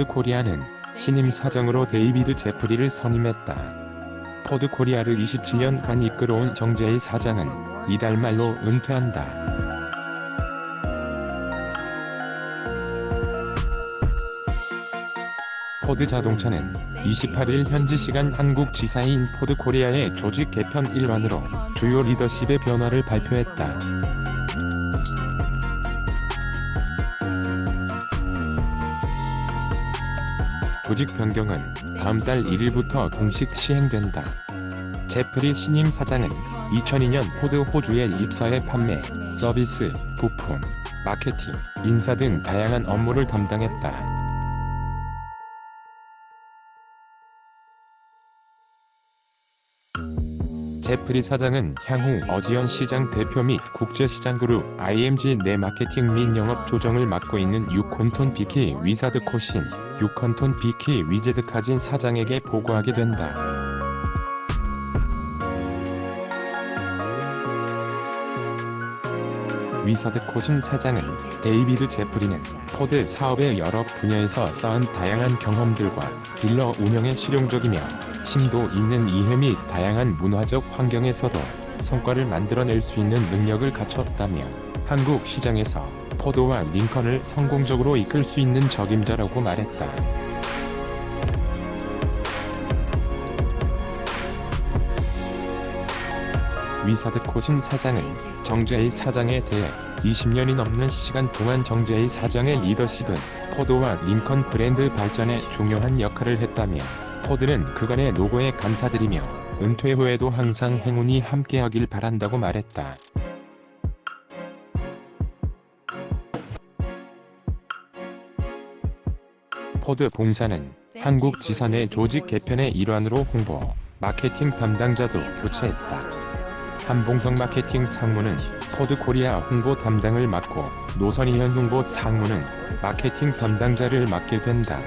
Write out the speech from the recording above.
포드 코리아는 신임 사장으로 데이비드 제프리를 선임했다. 포드 코리아를 27년간 이끌어온 정재일 사장은 이달 말로 은퇴한다. 포드 자동차는 28일 현지 시간 한국 지사인 포드 코리아의 조직 개편 일환으로 주요 리더십의 변화를 발표했다. 조직 변경은 다음 달 1일부터 공식 시행된다. 제프리 신임 사장은 2002년 포드 호주에 입사해 판매, 서비스, 부품, 마케팅, 인사 등 다양한 업무를 담당했다. 제프리 사장은 향후 어지연 시장 대표 및 국제시장 그룹 IMG 내 마케팅 및 영업 조정을 맡고 있는 유콘톤 비키 위사드 코신, 유콘톤 비키 위제드 카진 사장에게 보고하게 된다. 위사드 코신 사장은 데이비드 제프리는 포드 사업의 여러 분야에서 쌓은 다양한 경험들과 딜러 운영에 실용적이며 심도 있는 이해 및 다양한 문화적 환경에서도 성과를 만들어낼 수 있는 능력을 갖췄다며 한국 시장에서 포드와 링컨을 성공적으로 이끌 수 있는 적임자라고 말했다. 위사드 코신 사장은 정재일 사장에 대해 20년이 넘는 시간 동안 정재일 사장의 리더십은 포드와 링컨 브랜드 발전에 중요한 역할을 했다며 포드는 그간의 노고에 감사드리며 은퇴 후에도 항상 행운이 함께하길 바란다고 말했다. 포드 본사는 한국 지사내 조직 개편의 일환으로 홍보, 마케팅 담당자도 교체했다. 한봉성 마케팅 상무는 포드 코리아 홍보 담당을 맡고 노선희현 홍보 상무는 마케팅 담당자를 맡게 된다.